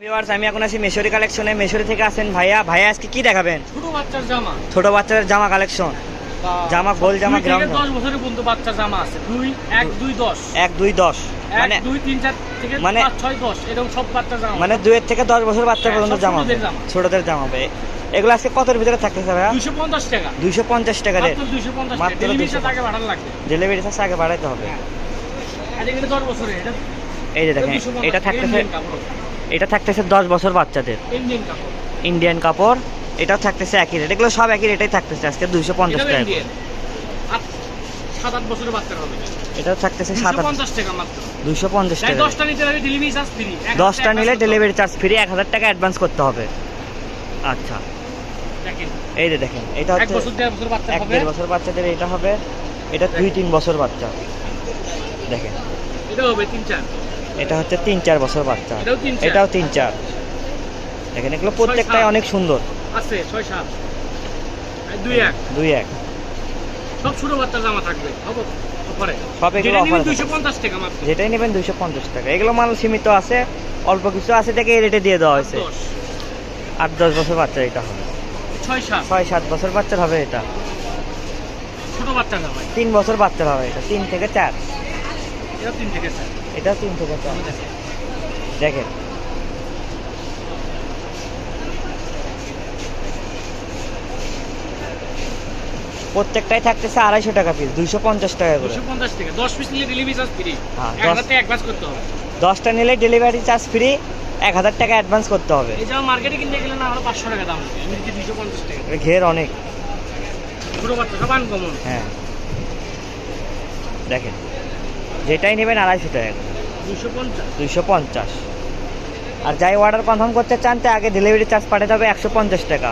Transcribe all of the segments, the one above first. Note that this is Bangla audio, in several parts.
ভিউয়ার্স আমি এখন আছি মেশরি কালেকশনে মেশরি থেকে আসেন ভাইয়া। ভাইয়া আজকে কি দেখাবেন? ছোট বাচ্চার জামা। ছোট বাচ্চাদের জামা কালেকশন জামা, গোল জামা, বছরের পর্যন্ত বাচ্চার আছে। মানে দুই থেকে মানে- দশ। এরকম সব বাচ্চার জামা। মানে দুইয়ের থেকে দশ বছর বাচ্চা হ্যাঁ, পর্যন্ত জামা ছোটদের জামা। হবে। এগুলো আজকে কতের ভিতরে থাকতেছে ভাইয়া? দুইশো পঞ্চাশ টাকা। টাকা রেট। মাত্র টাকা। ডেলিভারি আগে লাগবে। ডেলিভারি চার্জ আগে বাড়াইতে হবে। হ্যাঁ। আর বছরের এটা এই যে দেখেন এটা থাকতেছে এটা থাকতেছে দশ বছর বাচ্চাদের। ইন্ডিয়ান কাপড়। এটাও থাকতেছে একই রেট এগুলো সব একই রেটেই থাকতেছে আজকে দুইশো পঞ্চাশ টাকা ইন্ডিয়ান সাত আট বছরের বাচ্চার হবে। এটাও থাকতেছে সাত দুইশো পঞ্চাশ টাকা মাত্র। দুইশো পঞ্চাশ টাকা। দশটা নিতে হবে ডেলিভারি চার্জ ফ্রি দশটা নিলে ডেলিভারি চার্জ ফ্রি এক হাজার টাকা অ্যাডভান্স করতে হবে। আচ্ছা। দেখেন। এই যে দেখেন এটা হচ্ছে দেড় বছর এক দেড় বছর বাচ্চাদের এটা হবে। এটা দুই তিন বছর বাচ্চা। দেখেন। এটা হবে তিন চার। এটা হচ্ছে তিন চার বছর বাচ্চা। এটাও তিন চার। দেখেন এগুলো প্রত্যেকটাই অনেক সুন্দর। আছে ছয় সাত। দুই এক। দুই এক। সব ছোট বাচ্চার জামা থাকবে। যেটাই নেবেন দুইশো পঞ্চাশ টাকা এগুলো মাল সীমিত আছে অল্প কিছু আছে থেকে এই রেটে দিয়ে দেওয়া হয়েছে। আট দশ। বছর বাচ্চা এটা হবে। ছয় সাত। বছর বাচ্চার হবে এটা। ছোট বাচ্চা জামা তিন বছর বাচ্চার হবে এটা। তিন থেকে চার। তিন থেকে চার। এটা তিন থেকে চার দেখেন। প্রত্যেকটাই থাকতেছে আড়াইশো টাকা পিস দুইশো পঞ্চাশ টাকা করে। পঞ্চাশ হ্যাঁ, দশটা নিলে ডেলিভারি চার্জ ফ্রি এক হাজার টাকা অ্যাডভান্স করতে হবে। পঞ্চাশ ঘের অনেক। হ্যাঁ। দেখেন। যেটাই নেবেন আড়াইশো টাকা দুশো পঞ্চাশ। পঞ্চাশ। আর যাই অর্ডার কনফার্ম করতে চান তা আগে ডেলিভারি চার্জ পাঠাতে হবে একশো পঞ্চাশ টাকা।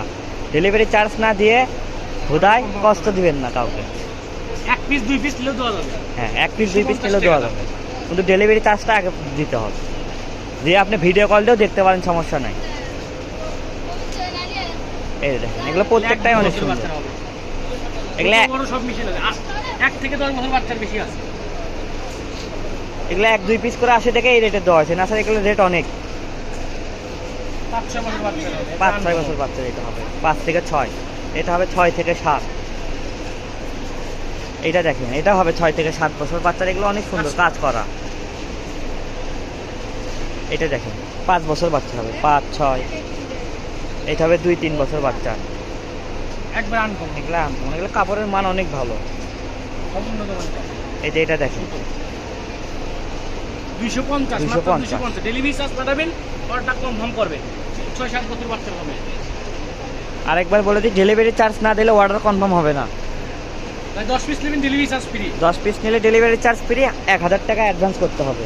ডেলিভারি চার্জ না দিয়ে হুদায় কষ্ট দিবেন না কাউকে। এক পিস দুই পিস নিলেও দেওয়া যাবে। হ্যাঁ এক পিস দুই পিস কিলো দেওয়া যাবে। কিন্তু ডেলিভারি চার্জটা আগে দিতে হবে। দিয়ে আপনি ভিডিও কল দিয়েও দেখতে পারেন সমস্যা নাই। এই দেখেন এগুলো প্রত্যেকটাই অনেক সুন্দর। এগুলো সব মিশে এক থেকে দশ বছর বাচ্চার বেশি আছে। এগুলো এক দুই পিস করে আসে থেকে এই রেটে দেওয়া হয়েছে। না স্যার এগুলো রেট অনেক। পাঁচ ছয় বছর বাচ্চা এটা হবে। পাঁচ থেকে ছয়। এটা হবে ছয় থেকে সাত। এটা দেখেন এটা হবে ছয় থেকে সাত বছর। বাচ্চার এগুলো অনেক সুন্দর কাজ করা। এটা দেখেন পাঁচ বছর বাচ্চা হবে। পাঁচ ছয়। এটা হবে দুই তিন বছর বাচ্চা। একবার আনকমন এগুলো এগুলো কাপড়ের মান অনেক ভালো। এই যে এটা দেখেন। দুইশো পঞ্চাশ 250 মাত্র দুইশো পঞ্চাশ। ডেলিভারি চার্জ পাঠাবেন অর্ডার কনফার্ম করবেন ছয় সাত বছর বাচ্চার হবে। আরেকবার বলে দিই ডেলিভারি চার্জ না দিলে অর্ডার কনফার্ম হবে না। দশ পিস নেবেন ডেলিভারি চার্জ ফ্রি দশ পিস নিলে ডেলিভারি চার্জ ফ্রি এক হাজার টাকা অ্যাডভান্স করতে হবে।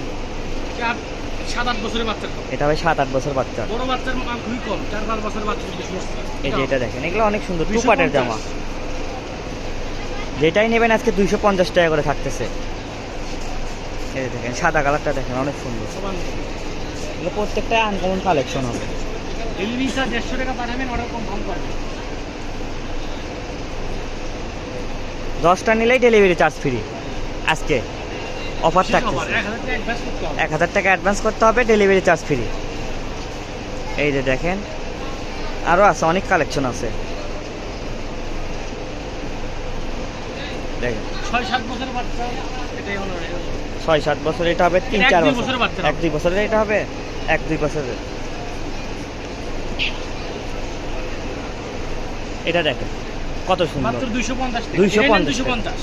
সাত আট বছরের বাচ্চার এটা হবে সাত আট বছর বাচ্চা। বড় বাচ্চার মাল খুবই কম চার পাঁচ বছর বাচ্চার এই যে এটা দেখেন এগুলো অনেক সুন্দর টু 250 জামা। যেটাই নেবেন আজকে দুইশো পঞ্চাশ টাকা করে থাকতেছে। এই দেখেন সাদা কালারটা দেখেন অনেক সুন্দর। এগুলো প্রত্যেকটাই আনকমন কালেকশন হবে। ডেলিভারি দেড়শো টাকা পাঠাবেন অর্ডার কনফার্ম করবেন দশটা নিলেই ডেলিভারি চার্জ ফ্রি আজকে অফার হবে। এক হাজার টাকা অ্যাডভান্স করতে হবে ডেলিভারি চার্জ ফ্রি এই যে দেখেন আরও আছে অনেক কালেকশন আছে। দেখেন। ছয় সাত বছর বাচ্চা এটাই হলো। ছয় সাত বছর এটা হবে তিন চার বছর। এক দুই বছরের এটা হবে? এক দুই বছরের। এটা দেখেন কত সুন্দর। মাত্র দুইশো পঞ্চাশ 250 দুইশো পঞ্চাশ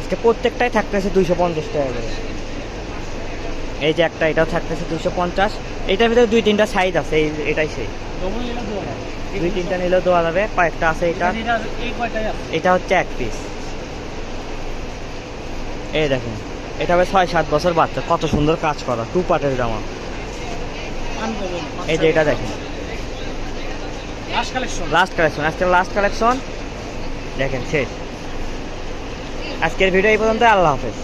আজকে প্রত্যেকটাই থাকতেছে দুইশো পঞ্চাশ টাকা করে। এই যে একটা এটাও থাকতেছে দুইশো পঞ্চাশ। এইটার ভিতরে দুই তিনটা সাইজ আছে এই এটাই সেই। যাবে। দুই তিনটা নিলেও দেওয়া যাবে কয়েকটা আছে এটা। এটা হচ্ছে এক পিস এই দেখেন এটা হবে ছয় সাত বছর বাচ্চা। কত সুন্দর কাজ করা টু পার্টের জামা। এই যে এটা দেখেন। লাস্ট কালেকশন আজকের লাস্ট কালেকশন দেখেন শেষ। আজকের ভিডিও এই পর্যন্ত আল্লাহ হাফেজ।